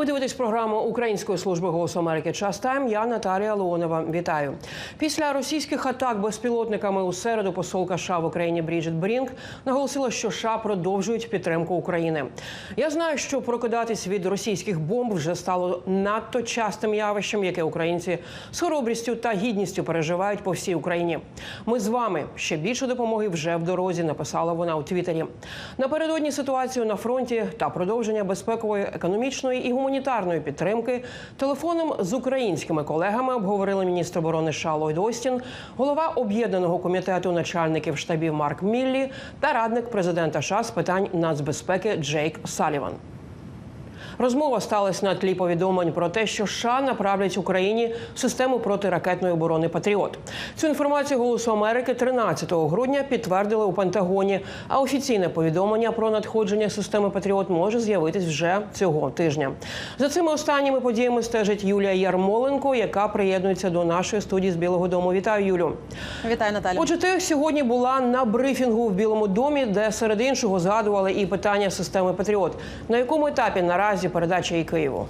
Ви дивитесь програму Української служби голосу Америки Час Тайм. Я Наталія Леонова. Вітаю. Після російських атак безпілотниками у середу посолка США в Україні Бріджит Брінк наголосила, що США продовжують підтримку України. Я знаю, що прокидатись від російських бомб вже стало надто частим явищем, яке українці з хоробрістю та гідністю переживають по всій Україні. Ми з вами ще більше допомоги вже в дорозі. Написала вона у Твіттері. Напередодні ситуацію на фронті та продовження безпекової, економічної і гуманітарної підтримки телефоном з українськими колегами обговорили міністр оборони США Ллойд Остін, голова об'єднаного комітету начальників штабів Марк Міллі та радник президента США з питань нацбезпеки Джейк Саліван. Розмова сталася на тлі повідомлень про те, що США направлять Україні систему протиракетної оборони Патріот. Цю інформацію голосу Америки 13 грудня підтвердили у Пентагоні. А офіційне повідомлення про надходження системи Патріот може з'явитись вже цього тижня. За цими останніми подіями стежить Юлія Ярмоленко, яка приєднується до нашої студії з Білого Дому. Вітаю, Юлю. Вітаю, Наталя. Отже, ти сьогодні була на брифінгу в Білому домі, де серед іншого згадували і питання системи Патріот. На якому етапі наразі передача і Києву?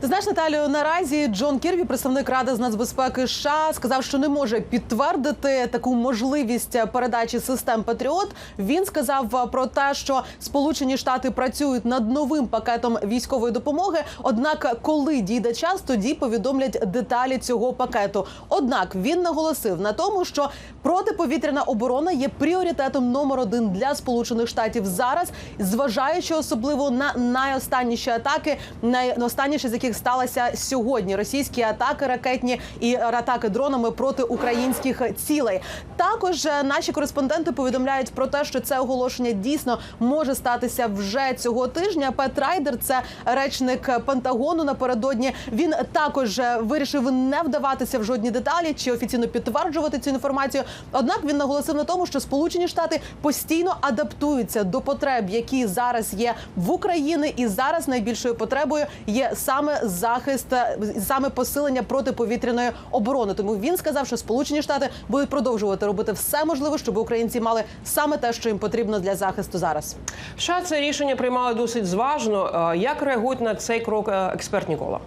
Ти знаєш, Наталію, наразі Джон Кірбі, представник Ради з нацбезпеки США, сказав, що не може підтвердити таку можливість передачі систем Патріот. Він сказав про те, що Сполучені Штати працюють над новим пакетом військової допомоги. Однак, коли дійде час, тоді повідомлять деталі цього пакету. Однак він наголосив на тому, що протиповітряна оборона є пріоритетом номер один для Сполучених Штатів зараз, зважаючи особливо на найостанніші атаки, найостанніші з яких сталася сьогодні. Російські атаки ракетні і атаки дронами проти українських цілей. Також е, наші кореспонденти повідомляють про те, що це оголошення дійсно може статися вже цього тижня. Пет Райдер, це речник Пентагону. Напередодні він також е, вирішив не вдаватися в жодні деталі чи офіційно підтверджувати цю інформацію. Однак він наголосив на тому, що Сполучені Штати постійно адаптуються до потреб, які зараз є в Україні, і зараз найбільшою потребою є саме захист, е, саме посилення протиповітряної оборони. Тому він сказав, що Сполучені Штати будуть продовжувати робити все можливе, щоб українці мали саме те, що їм потрібно для захисту зараз. США це рішення приймали досить зважно. Е, Як реагують на цей крок експерт експертні кола?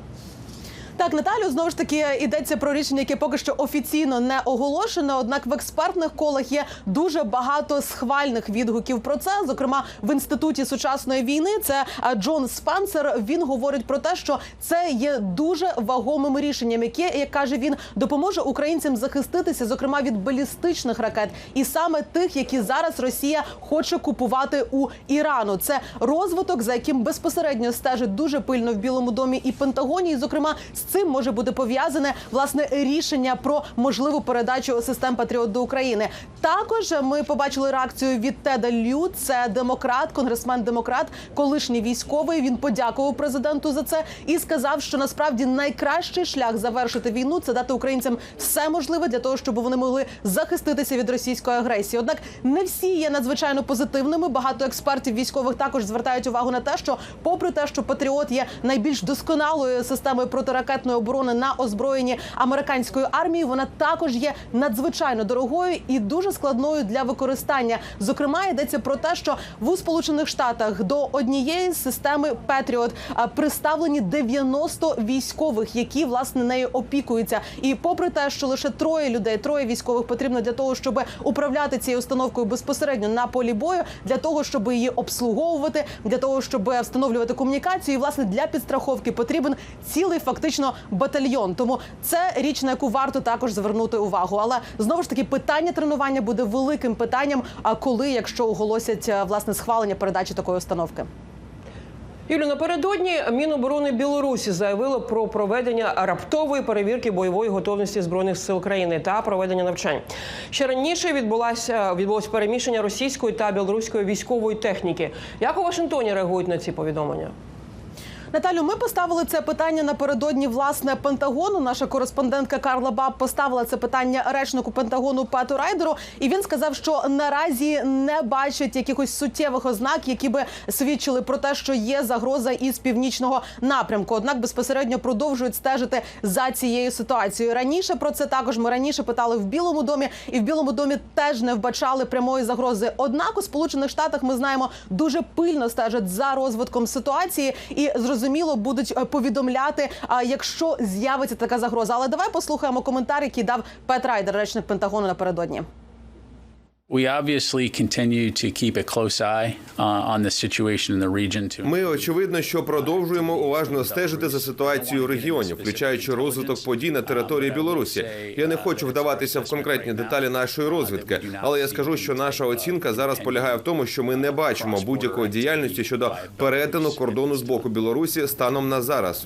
Так, Наталю, знову ж таки йдеться про рішення, яке поки що офіційно не оголошено. Однак в експертних колах є дуже багато схвальних відгуків про це. Зокрема, в інституті сучасної війни це Джон Спенсер. Він говорить про те, що це є дуже вагомим рішенням, яке як каже він допоможе українцям захиститися, зокрема від балістичних ракет, і саме тих, які зараз Росія хоче купувати у Ірану. Це розвиток, за яким безпосередньо стежить дуже пильно в Білому домі і Пентагоні. І, зокрема, з цим може бути пов'язане власне рішення про можливу передачу систем Патріот до України. Також ми побачили реакцію від Теда Лю. Це демократ, конгресмен демократ, колишній військовий. Він подякував президенту за це і сказав, що насправді найкращий шлях завершити війну це дати українцям все можливе для того, щоб вони могли захиститися від російської агресії. Однак не всі є надзвичайно позитивними. Багато експертів військових також звертають увагу на те, що, попри те, що Патріот є найбільш досконалою системою протиракетної оборони на озброєнні американської армії, вона також є надзвичайно дорогою і дуже складною для використання. Зокрема, йдеться про те, що в Сполучених Штатах до однієї системи Петріот представлені 90 військових, які власне нею опікуються. І попри те, що лише троє людей, троє військових потрібно для того, щоб управляти цією установкою безпосередньо на полі бою, для того, щоб її обслуговувати, для того, щоб встановлювати комунікацію. І власне для підстраховки потрібен цілий фактично батальйон. Тому це річ, на яку варто також звернути увагу. Але знову ж таки питання тренування буде великим питанням. А коли, якщо оголосять е, власне схвалення передачі такої установки? Юлю, напередодні Міноборони Білорусі заявило про проведення раптової перевірки бойової готовності збройних сил країни та проведення навчань. Ще раніше відбулося відбулося переміщення російської та білоруської військової техніки. Як у Вашингтоні реагують на ці повідомлення? Наталю, ми поставили це питання напередодні власне Пентагону. Наша кореспондентка Карла Баб поставила це питання речнику Пентагону Пету Райдеру, і він сказав, що наразі не бачить якихось суттєвих ознак, які би свідчили про те, що є загроза із північного напрямку. Однак безпосередньо продовжують стежити за цією ситуацією. Раніше про це також ми раніше питали в Білому домі, і в Білому домі теж не вбачали прямої загрози. Однак у Сполучених Штатах ми знаємо дуже пильно стежать за розвитком ситуації і зрозуміло, зрозуміло будуть е, повідомляти, якщо з'явиться така загроза. Але давай послухаємо коментар, який дав Пет Райдер, речник Пентагону напередодні. Ми очевидно, що продовжуємо уважно стежити за ситуацією у регіоні, включаючи розвиток подій на території Білорусі. Я не хочу вдаватися в конкретні деталі нашої розвідки, але я скажу, що наша оцінка зараз полягає в тому, що ми не бачимо будь-якої діяльності щодо перетину кордону з боку Білорусі станом на зараз.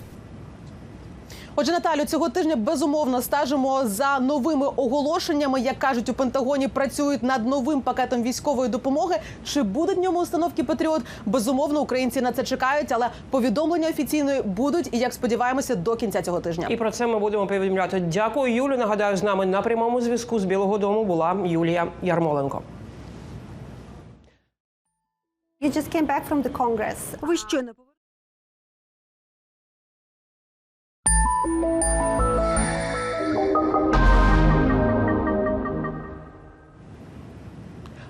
Отже, Наталю, цього тижня безумовно стежимо за новими оголошеннями. Як кажуть у Пентагоні, працюють над новим пакетом військової допомоги. Чи будуть в ньому установки Патріот? Безумовно, українці на це чекають, але повідомлення офіційної будуть і як сподіваємося до кінця цього тижня. І про це ми будемо повідомляти. Дякую, Юлю. Нагадаю, з нами на прямому зв'язку з Білого Дому була Юлія Ярмоленко. You just came back from the Congress. Ви щойно повернулися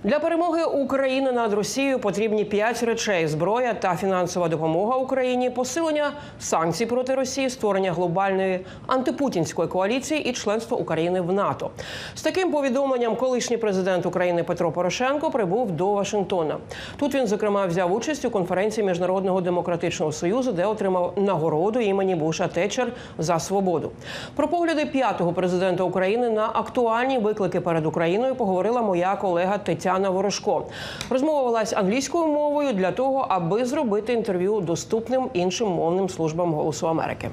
Для перемоги України над Росією потрібні п'ять речей: зброя та фінансова допомога Україні, посилення санкцій проти Росії, створення глобальної антипутінської коаліції і членство України в НАТО. З таким повідомленням колишній президент України Петро Порошенко прибув до Вашингтона. Тут він зокрема взяв участь у конференції Міжнародного демократичного союзу, де отримав нагороду імені Буша Течер за свободу. Про погляди п'ятого президента України на актуальні виклики перед Україною поговорила моя колега Тетяна Ворожко. Розмова велась англійською мовою для того, аби зробити інтерв'ю доступним іншим мовним службам Голосу Америки.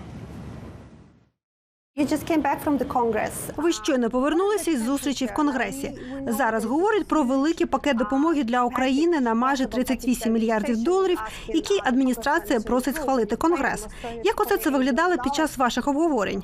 Ви щойно повернулися із зустрічі в Конгресі. Зараз говорять про великий пакет допомоги для України на майже 38 мільярдів доларів, який адміністрація просить схвалити Конгрес. Як усе це виглядало під час ваших обговорень?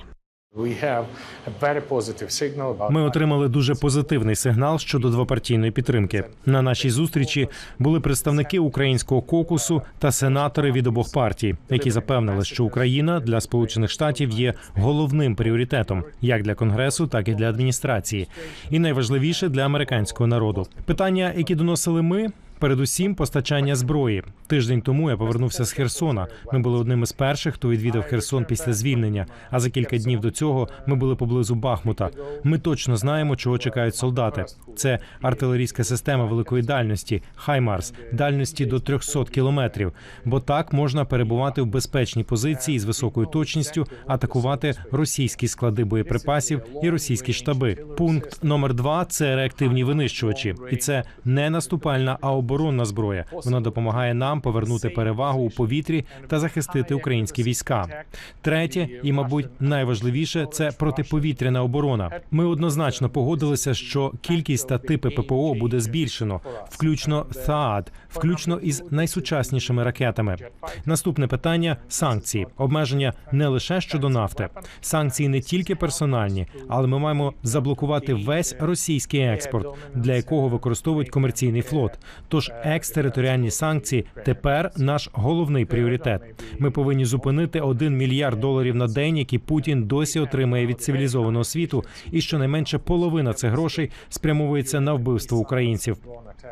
Ми отримали дуже позитивний сигнал щодо двопартійної підтримки. На нашій зустрічі були представники українського кокусу та сенатори від обох партій, які запевнили, що Україна для Сполучених Штатів є головним пріоритетом як для конгресу, так і для адміністрації, і найважливіше для американського народу. Питання, які доносили ми. Передусім, постачання зброї. Тиждень тому я повернувся з Херсона. Ми були одним із перших, хто відвідав Херсон після звільнення. А за кілька днів до цього ми були поблизу Бахмута. Ми точно знаємо, чого чекають солдати. Це артилерійська система великої дальності Хаймарс, дальності до 300 кілометрів. Бо так можна перебувати в безпечній позиції з високою точністю, атакувати російські склади боєприпасів і російські штаби. Пункт номер два це реактивні винищувачі, і це не наступальна, а оборонна зброя. Вона допомагає нам повернути перевагу у повітрі та захистити українські війська. Третє і, мабуть, найважливіше це протиповітряна оборона. Ми однозначно погодилися, що кількість та типи ППО буде збільшено, включно ТHAAD, включно із найсучаснішими ракетами. Наступне питання санкції, обмеження не лише щодо нафти. Санкції не тільки персональні, але ми маємо заблокувати весь російський експорт, для якого використовують комерційний флот. Тож екстериторіальні санкції тепер наш головний пріоритет. Ми повинні зупинити 1 мільярд доларів на день, які Путін досі отримає від цивілізованого світу, і щонайменше половина цих грошей спрямовується на вбивство українців.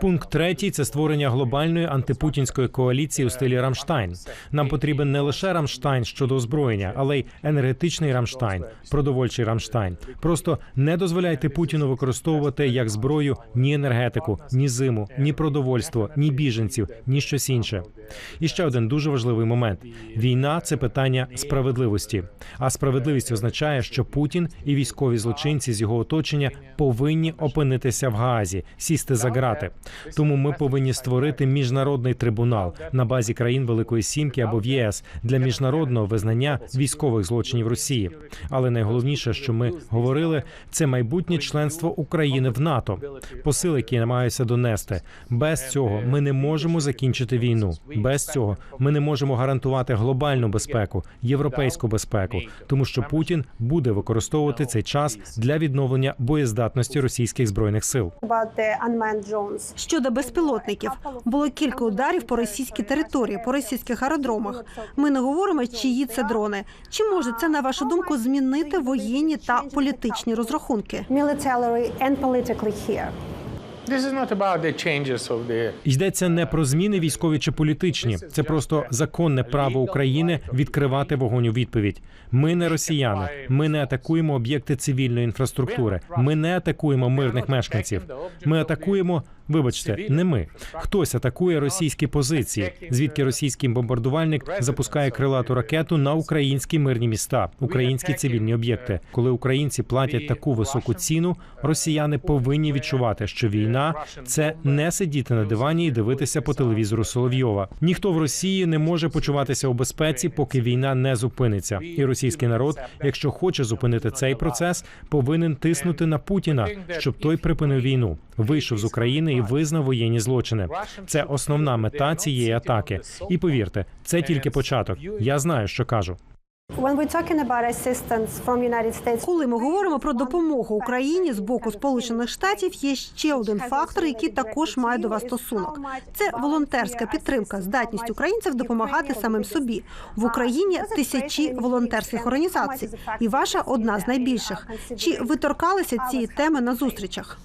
Пункт третій це створення глобальної антипутінської коаліції у стилі Рамштайн. Нам потрібен не лише Рамштайн щодо озброєння, але й енергетичний Рамштайн, продовольчий Рамштайн. Просто не дозволяйте Путіну використовувати як зброю ні енергетику, ні зиму, ні продовольство, ні біженців, ні щось інше. І ще один дуже важливий момент: війна це питання справедливості. А справедливість означає, що Путін і військові злочинці з його оточення повинні опинитися в Гаазі, сісти за грати. Тому ми повинні створити міжнародний трибунал на базі країн Великої Сімки або в ЄС для міжнародного визнання військових злочинів Росії. Але найголовніше, що ми говорили, це майбутнє членство України в НАТО. Посил, які намагаюся донести. Без цього ми не можемо закінчити війну. Без цього ми не можемо гарантувати глобальну безпеку, європейську безпеку, тому що Путін буде використовувати цей час для відновлення боєздатності російських збройних сил. Щодо безпілотників, було кілька ударів по російській території, по російських аеродромах. Ми не говоримо, чиї це дрони. Чи може це на вашу думку змінити воєнні та політичні розрахунки? Йдеться не про зміни військові чи політичні. Це просто законне право України відкривати вогонь у відповідь. Ми не росіяни. Ми не атакуємо об'єкти цивільної інфраструктури. Ми не атакуємо мирних мешканців. Ми атакуємо. Вибачте, не ми. Хтось атакує російські позиції, звідки російський бомбардувальник запускає крилату ракету на українські мирні міста, українські цивільні об'єкти. Коли українці платять таку високу ціну, росіяни повинні відчувати, що війна це не сидіти на дивані і дивитися по телевізору Соловйова. Ніхто в Росії не може почуватися у безпеці, поки війна не зупиниться. І російський народ, якщо хоче зупинити цей процес, повинен тиснути на Путіна, щоб той припинив війну, вийшов з України і визнав воєнні злочини. Це основна мета цієї атаки. І повірте, це тільки початок. Я знаю, що кажу. When we're talking about assistance from United States, Коли ми говоримо про допомогу Україні з боку Сполучених Штатів, є ще один фактор, який також має до вас стосунок. Це волонтерська підтримка, здатність українців допомагати самим собі в Україні тисячі волонтерських організацій, і ваша одна з найбільших. Чи ви торкалися цієї теми на зустрічах?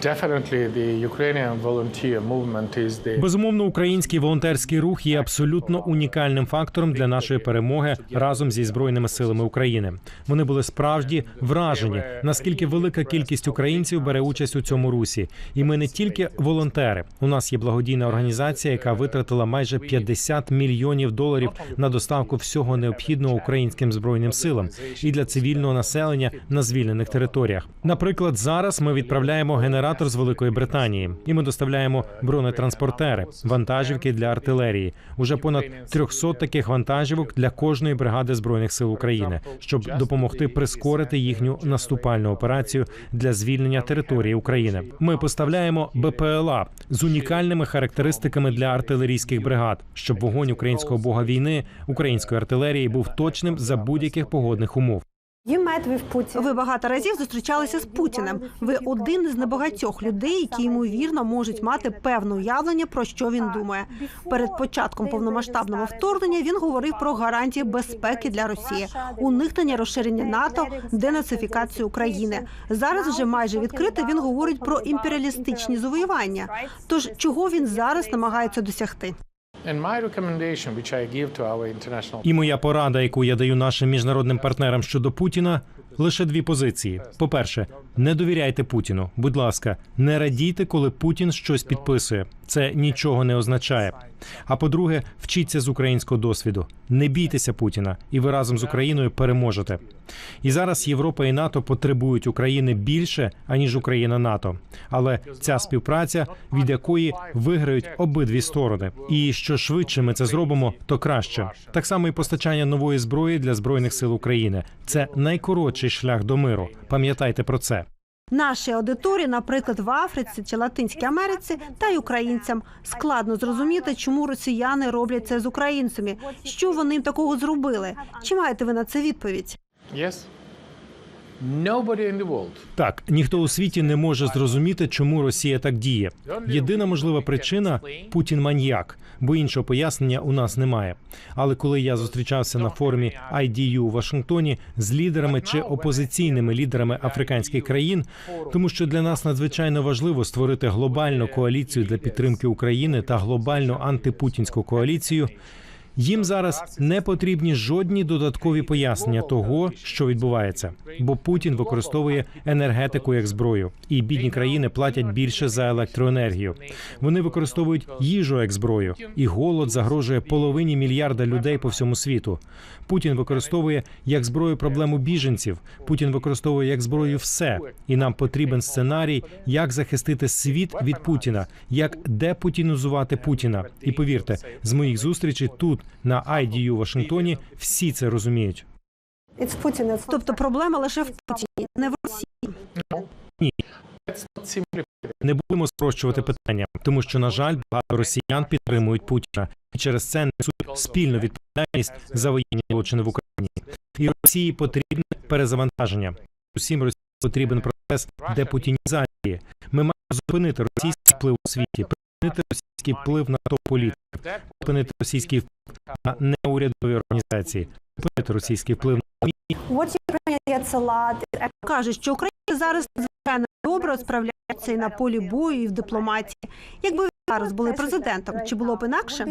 definitely the Ukrainian volunteer movement is the Безумовно, український волонтерський рух є абсолютно унікальним фактором для нашої перемоги разом зі збройними силами України. Вони були справді вражені, наскільки велика кількість українців бере участь у цьому русі. І ми не тільки волонтери. У нас є благодійна організація, яка витратила майже 50 мільйонів доларів на доставку всього необхідного українським збройним силам і для цивільного населення на звільнених територіях. Наприклад, зараз ми відправляємо генератор з Великої Британії, і ми доставляємо бронетранспортери, вантажівки для артилерії. Уже понад 300 таких вантажівок для кожної бригади збройних сил України, щоб допомогти прискорити їхню наступальну операцію для звільнення території України. Ми поставляємо БПЛА з унікальними характеристиками для артилерійських бригад, щоб вогонь українського бога війни, української артилерії був точним за будь-яких погодних умов. Ви багато разів зустрічалися з Путіним. Ви один із небагатьох людей, які ймовірно можуть мати певне уявлення про що він думає. Перед початком повномасштабного вторгнення він говорив про гарантії безпеки для Росії, уникнення розширення НАТО, денацифікацію України. Зараз вже майже відкрито він говорить про імперіалістичні завоювання. Тож чого він зараз намагається досягти? І моя порада, яку я даю нашим міжнародним партнерам щодо Путіна, лише дві позиції: по-перше, не довіряйте Путіну. Будь ласка, не радійте, коли Путін щось підписує. Це нічого не означає. А по-друге, вчіться з українського досвіду. Не бійтеся Путіна, і ви разом з Україною переможете. І зараз Європа і НАТО потребують України більше аніж Україна НАТО. Але ця співпраця, від якої виграють обидві сторони. І що швидше ми це зробимо, то краще. Так само і постачання нової зброї для збройних сил України. Це найкоротший шлях до миру. Пам'ятайте про це. Нашій аудиторії, наприклад, в Африці чи Латинській Америці, та й українцям складно зрозуміти, чому росіяни роблять це з українцями, що вони їм такого зробили. Чи маєте ви на це відповідь? yes Так, ніхто у світі не може зрозуміти, чому Росія так діє. Єдина можлива причина Путін маньяк, бо іншого пояснення у нас немає. Але коли я зустрічався на форумі IDU у Вашингтоні з лідерами чи опозиційними лідерами африканських країн, тому що для нас надзвичайно важливо створити глобальну коаліцію для підтримки України та глобальну антипутінську коаліцію. Їм зараз не потрібні жодні додаткові пояснення того, що відбувається, бо Путін використовує енергетику як зброю, і бідні країни платять більше за електроенергію. Вони використовують їжу як зброю, і голод загрожує половині мільярда людей по всьому світу. Путін використовує як зброю проблему біженців. Путін використовує як зброю все, і нам потрібен сценарій, як захистити світ від Путіна, як депутінізувати Путіна. І повірте, з моїх зустрічей тут на IDU у Вашингтоні всі це розуміють. Тобто проблема лише в Путіні, не в Росії. simply Не будемо спрощувати питання, тому що на жаль, багато росіян підтримують Путіна і через це несуть спільну відповідальність за воєнні злочини в Україні. І Росії потрібне перезавантаження. Усім Росії потрібен процес депутінізації. Ми маємо зупинити російський вплив у світі, припинити російський вплив на топ-політиків, припинити російський вплив на неурядові організації, припинити російський вплив на. Кажуть, що Україна зараз надзвичайно добре справляються і на полі бою, і в дипломатії. Якби ви зараз були президентом, чи було б інакше?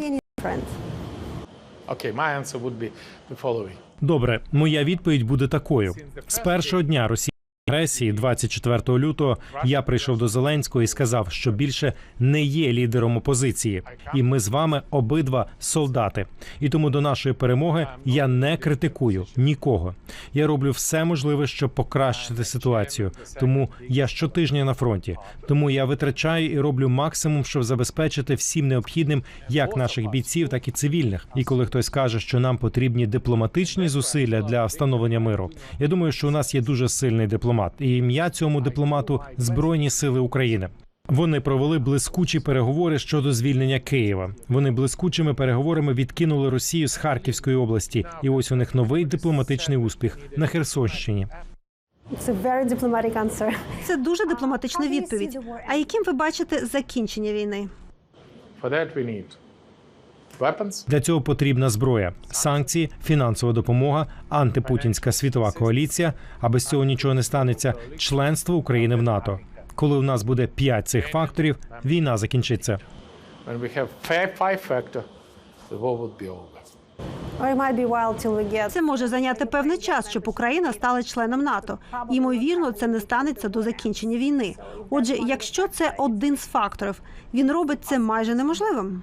Following. Добре, моя відповідь буде такою: з першого дня Росії агресії, 24 лютого, я прийшов до Зеленського і сказав, що більше не є лідером опозиції, і ми з вами обидва солдати. І тому до нашої перемоги я не критикую нікого. Я роблю все можливе, щоб покращити ситуацію. Тому я щотижня на фронті. Тому я витрачаю і роблю максимум, щоб забезпечити всім необхідним як наших бійців, так і цивільних. І коли хтось каже, що нам потрібні дипломатичні зусилля для встановлення миру, я думаю, що у нас є дуже сильний дипломат, і ім'я цьому дипломату Збройні Сили України. Вони провели блискучі переговори щодо звільнення Києва. Вони блискучими переговорами відкинули Росію з Харківської області, і ось у них новий дипломатичний успіх на Херсонщині. Це дуже дипломатична відповідь. А яким ви бачите закінчення війни? Для цього потрібна зброя, санкції, фінансова допомога, антипутінська світова коаліція. А без цього нічого не станеться. Членство України в НАТО. Коли у нас буде п'ять цих факторів, війна закінчиться. Це може зайняти певний час, щоб Україна стала членом НАТО. Ймовірно, це не станеться до закінчення війни. Отже, якщо це один з факторів, він робить це майже неможливим.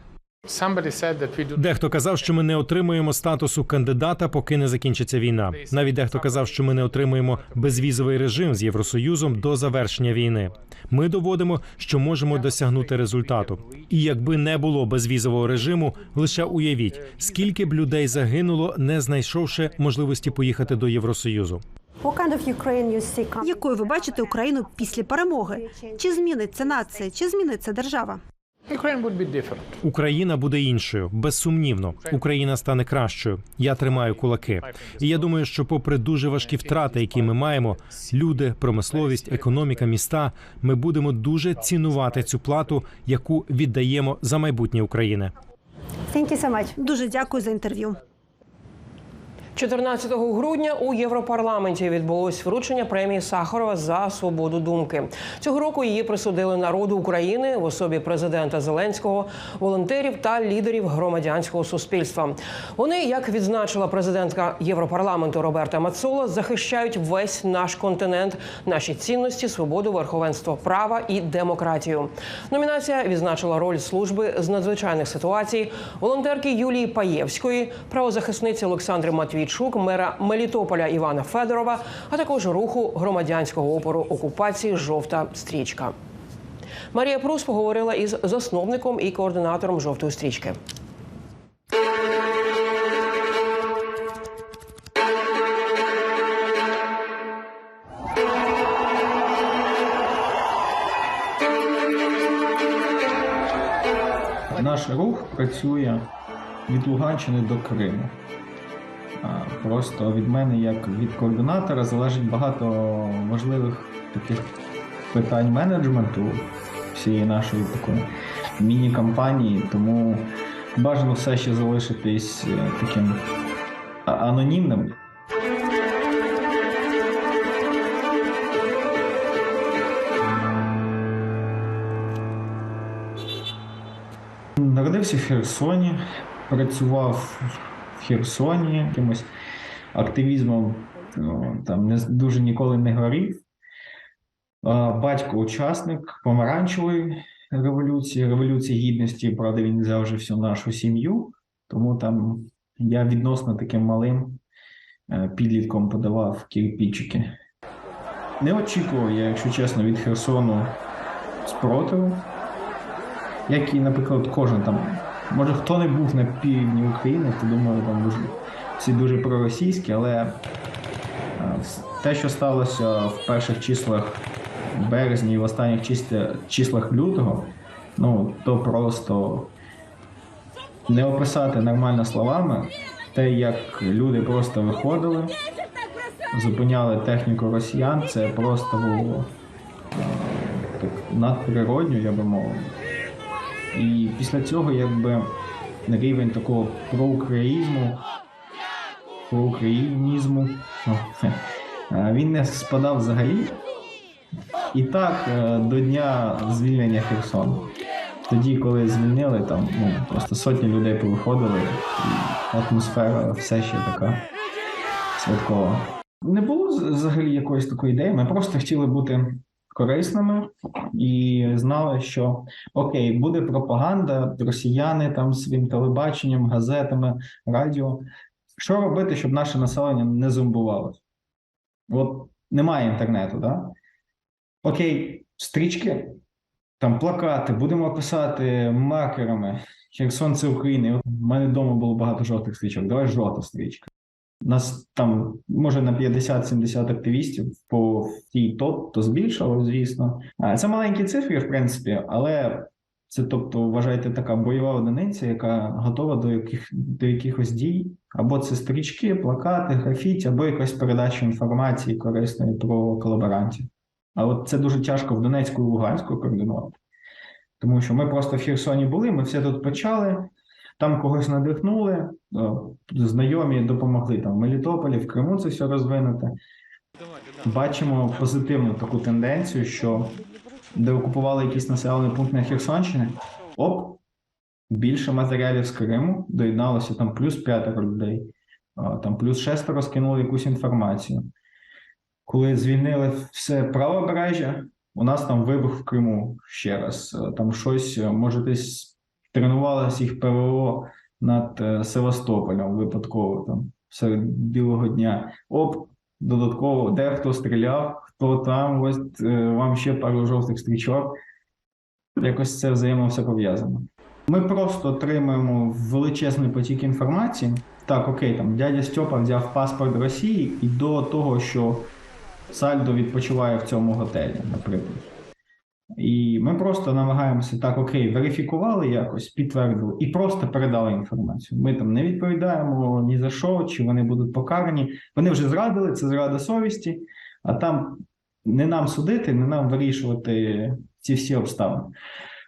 Дехто казав, що ми не отримуємо статусу кандидата, поки не закінчиться війна. Навіть дехто казав, що ми не отримуємо безвізовий режим з Євросоюзом до завершення війни. Ми доводимо, що можемо досягнути результату. І якби не було безвізового режиму, лише уявіть, скільки б людей загинуло, не знайшовши можливості поїхати до Євросоюзу. Якою ви бачите Україну після перемоги? Чи зміниться нація, чи зміниться держава? Ukraine would be different. Україна буде іншою, безсумнівно. Україна стане кращою. Я тримаю кулаки. І я думаю, що, попри дуже важкі втрати, які ми маємо, люди, промисловість, економіка, міста, ми будемо дуже цінувати цю плату, яку віддаємо за майбутнє України. Thank you so much. Дуже дякую за інтерв'ю. 14 грудня у Європарламенті відбулось вручення премії Сахарова за свободу думки. Цього року її присудили народу України в особі президента Зеленського, волонтерів та лідерів громадянського суспільства. Вони, як відзначила президентка Європарламенту Роберта Мацола, захищають весь наш континент, наші цінності, свободу, верховенство права і демократію. Номінація відзначила роль служби з надзвичайних ситуацій, волонтерки Юлії Паєвської, правозахисниці Олександри Матвійчук, мера Мелітополя Івана Федорова, а також руху громадянського опору окупації Жовта стрічка. Марія Прус поговорила із засновником і координатором жовтої стрічки. Наш рух працює від Луганщини до Криму. Просто від мене, як від координатора, залежить багато важливих таких питань менеджменту всієї нашої такої міні-кампанії, тому бажано все ще залишитись е, таким анонімним. Народився в Херсоні, працював Херсоні якимось активізмом там не дуже ніколи не горів. Батько учасник помаранчевої революції, революції гідності, правда, він взяв вже всю нашу сім'ю, тому там я відносно таким малим е, підлітком подавав кирпичики. Не очікував я, якщо чесно, від Херсону спротиву як і, наприклад, кожен там. Може, хто не був на півдні України, то думаю, там дуже всі дуже проросійські, але е, те, що сталося в перших числах березня і в останніх числах лютого, ну то просто не описати нормально словами. Те, як люди просто виходили, зупиняли техніку росіян, це просто було е, надприродньо, я би мовив. І після цього, якби рівень такого проукраїзму, проукраїнізму, ну, він не спадав взагалі. І так е, до дня звільнення Херсону. Тоді, коли звільнили, там ну, просто сотні людей повиходили, і атмосфера все ще така святкова. Не було взагалі якоїсь такої ідеї. Ми просто хотіли бути корисними і знали, що окей, буде пропаганда, росіяни там своїм телебаченням, газетами, радіо. Що робити, щоб наше населення не зомбувалося? От немає інтернету, да? Окей, стрічки, там плакати, будемо писати маркерами. Херсон це України. У мене вдома було багато жовтих стрічок. Давай жовта стрічка. Нас там може на 50-70 активістів по тій ТОТ, то збільшило, звісно. Це маленькі цифри, в принципі, але це, тобто, вважайте, така бойова одиниця, яка готова до яких до якихось дій, або це стрічки, плакати, графіті, або якась передача інформації корисної про колаборантів. А от це дуже тяжко в Донецьку і Луганську координувати. Тому що ми просто в Херсоні були, ми все тут почали, там когось надихнули, е, знайомі допомогли там в Мелітополі, в Криму це все розвинути. Бачимо позитивну таку тенденцію, що де окупували якийсь населений пункт на Херсонщині, оп, більше матеріалів з Криму, доєдналося там плюс п'ятеро людей, там плюс шестеро скинули якусь інформацію. Коли звільнили все правобережжя, у нас там вибух в Криму ще раз. Е, Там щось, е, може, десь тренувалось їх ПВО над е, Севастополем випадково там серед білого дня. Оп, додатково дехто стріляв, хто там, ось е, вам ще пару жовтих стрічок. Якось це взаємно все пов'язано. Ми просто отримуємо величезний потік інформації. Так, окей, там дядя Стьопа взяв паспорт Росії і до того, що Сальдо відпочиває в цьому готелі, наприклад. І ми просто намагаємося так, окей, верифікували якось, підтвердили і просто передали інформацію. Ми там не відповідаємо ні за що, чи вони будуть покарані. Вони вже зрадили, це зрада совісті, а там не нам судити, не нам вирішувати ці всі обставини.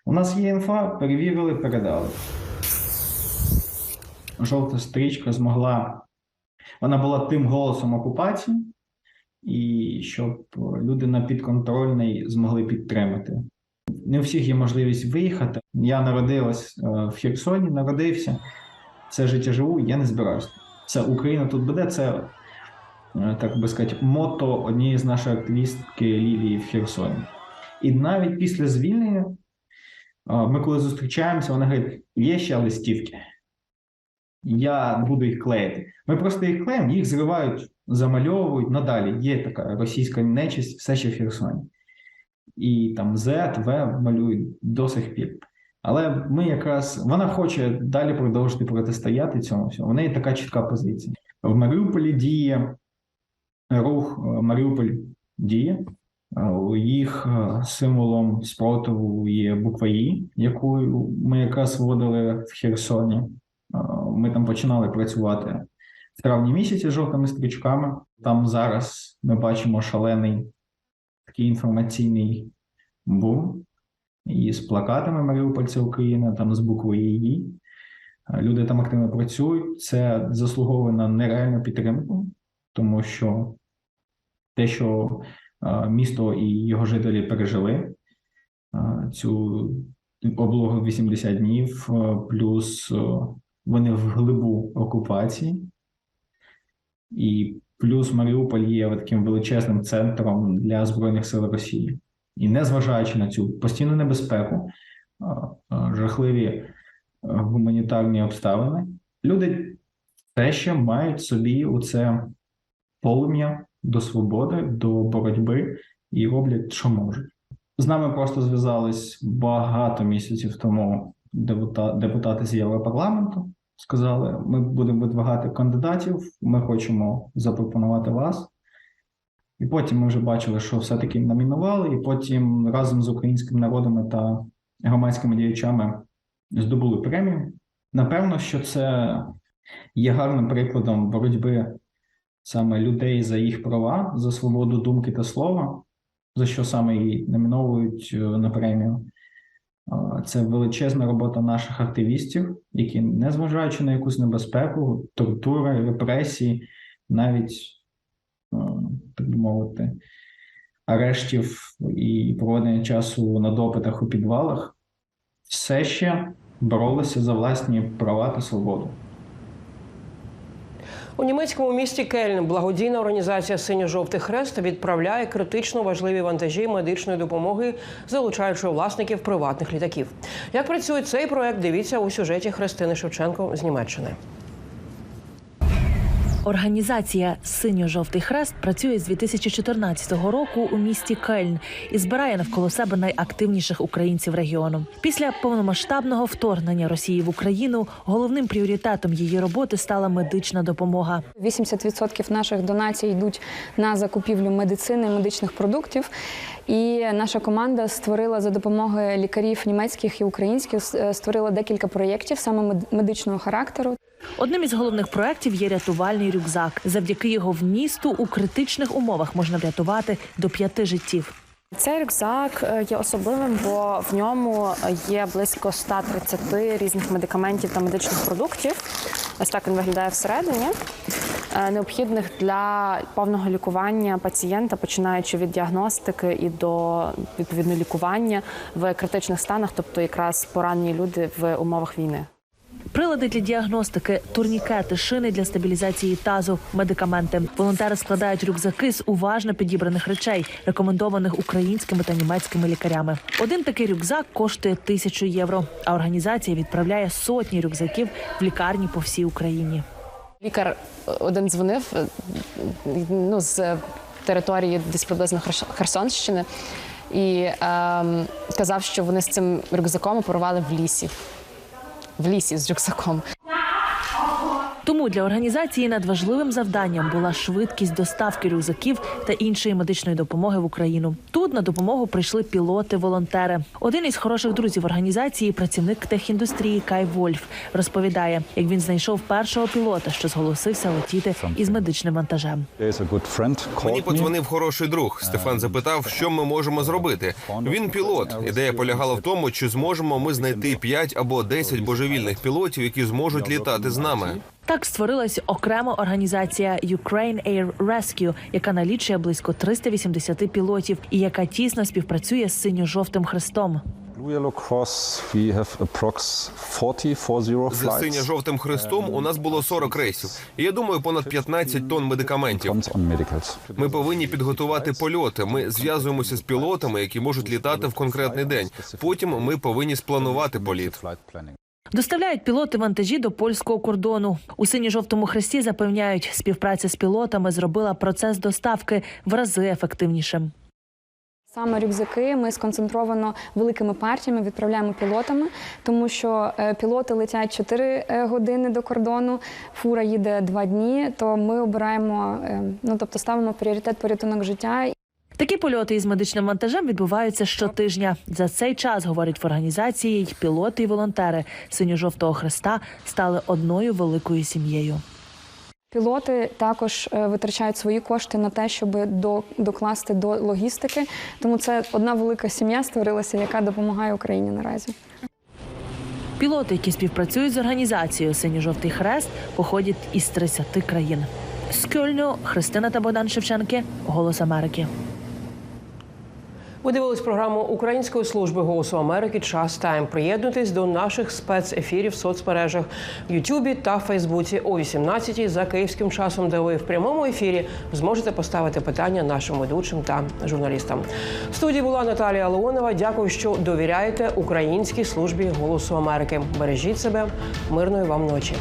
У нас є інфа, перевірили, передали. Жовта стрічка змогла. Вона була тим голосом окупації, і щоб люди на підконтрольний змогли підтримати. Не у всіх є можливість виїхати. Я народилась е, в Херсоні, народився. Все життя живу, я не збираюся. Це Україна тут буде. Це е, так би сказати, мото однієї з нашої активістки Лілії в Херсоні. І навіть після звільнення е, ми, коли зустрічаємося, вона говорить: є ще листівки. Я буду їх клеїти. Ми просто їх клеїмо, їх зривають, замальовують. Надалі є така російська нечисть, все ще в Херсоні. І там Z, В малюють до сих пір. Але ми якраз вона хоче далі продовжити протистояти цьому всьому. У неї така чітка позиція. В Маріуполі діє рух е, Маріуполь діє. Е, їх е, символом спротиву є буква І, яку ми якраз вводили в Херсоні. Ми там починали працювати в травні місяці з жовтими стрічками. Там зараз ми бачимо шалений такий інформаційний бум і з плакатами Маріупольця Україна, там з буквою «її». Люди там активно працюють. Це заслуговує на нереальну підтримку, тому що те, що місто і його жителі пережили цю облогу 80 днів, плюс вони в глибу окупації, і плюс Маріуполь є таким величезним центром для Збройних сил Росії. І незважаючи на цю постійну небезпеку, жахливі е, гуманітарні обставини, люди все ще мають собі оце полум'я до свободи, до боротьби і роблять, що можуть. З нами просто зв'язались багато місяців тому депута- депутати з Європарламенту. Сказали, ми будемо видвигати кандидатів, ми хочемо запропонувати вас. І потім ми вже бачили, що все-таки номінували, і потім разом з українським народом та громадськими діячами здобули премію. Напевно, що це є гарним прикладом боротьби саме людей за їх права, за свободу думки та слова, за що саме її номіновують е, на премію. Це величезна робота наших активістів, які, незважаючи на якусь небезпеку, тортури, репресії, навіть, так би мовити, арештів і проведення часу на допитах у підвалах, все ще боролися за власні права та свободу. У німецькому місті Кельн благодійна організація Синьо-жовтий хрест відправляє критично важливі вантажі медичної допомоги, залучаючи власників приватних літаків. Як працює цей проект? Дивіться у сюжеті Христини Шевченко з Німеччини. Організація Синьо-жовтий хрест працює з 2014 року у місті Кельн і збирає навколо себе найактивніших українців регіону. Після повномасштабного вторгнення Росії в Україну головним пріоритетом її роботи стала медична допомога. 80% наших донацій йдуть на закупівлю медицини, медичних продуктів. І наша команда створила за допомогою лікарів німецьких і українських е, створила декілька проєктів саме мед- медичного характеру. Одним із головних проєктів є рятувальний рюкзак. Завдяки його вмісту у критичних умовах можна врятувати до п'яти життів. Цей рюкзак е, є особливим, бо в ньому є близько 130 різних медикаментів та медичних продуктів. Ось так він виглядає всередині, е, необхідних для повного лікування пацієнта, починаючи від діагностики і до відповідно лікування в критичних станах, тобто якраз поранені люди в умовах війни. Прилади для діагностики, турнікети, шини для стабілізації тазу, медикаменти. Волонтери складають рюкзаки з уважно підібраних речей, рекомендованих українськими та німецькими лікарями. Один такий рюкзак коштує тисячу євро. А організація відправляє сотні рюкзаків в лікарні по всій Україні. Лікар один дзвонив е, ну, з території десь приблизно Херсонщини і ем, казав, що вони з цим рюкзаком оперували в лісі. В лісі з рюкзаком. Тому для організації надважливим завданням була швидкість доставки рюкзаків та іншої медичної допомоги в Україну. Тут на допомогу прийшли пілоти-волонтери. Один із хороших друзів організації, працівник техіндустрії Кай Вольф, розповідає, як він знайшов першого пілота, що зголосився летіти із медичним вантажем. Мені подзвонив хороший друг. Стефан запитав, що ми можемо зробити. Він пілот. Ідея полягала в тому, чи зможемо ми знайти 5 або 10 божевільних пілотів, які зможуть літати з нами. Так створилась окрема організація Ukraine Air Rescue, яка налічує близько 380 пілотів і яка тісно співпрацює з синьо-жовтим хрестом. З синьо-жовтим хрестом у нас було 40 рейсів. Я думаю, понад 15 тонн медикаментів. Ми повинні підготувати польоти. Ми зв'язуємося з пілотами, які можуть літати в конкретний день. Потім ми повинні спланувати політ. Доставляють пілоти вантажі до польського кордону. У синьо-жовтому хресті запевняють, співпраця з пілотами зробила процес доставки в рази ефективнішим. Саме рюкзаки ми сконцентровано великими партіями відправляємо пілотами, тому що е, пілоти летять 4 е, години до кордону, фура їде 2 дні. То ми обираємо, е, ну тобто ставимо пріоритет порятунок життя. Такі польоти із медичним вантажем відбуваються щотижня. За цей час, говорять в організації, й пілоти і волонтери синьо-жовтого хреста стали одною великою сім'єю. Пілоти також е, витрачають свої кошти на те, щоб до, докласти до логістики. Тому це одна велика сім'я створилася, яка допомагає Україні наразі. Пілоти, які співпрацюють з організацією Синьо-жовтий хрест, походять із 30 країн. З Кьольну Христина та Богдан Шевченки Голос Америки. Ви дивились програму Української служби голосу Америки. Час тайм. Приєднуйтесь до наших спецефірів в соцмережах в Ютубі та Фейсбуці о 18-й за київським часом, де ви в прямому ефірі зможете поставити питання нашим ведучим та журналістам. В студії була Наталія Леонова. Дякую, що довіряєте Українській службі голосу Америки. Бережіть себе, мирної вам ночі.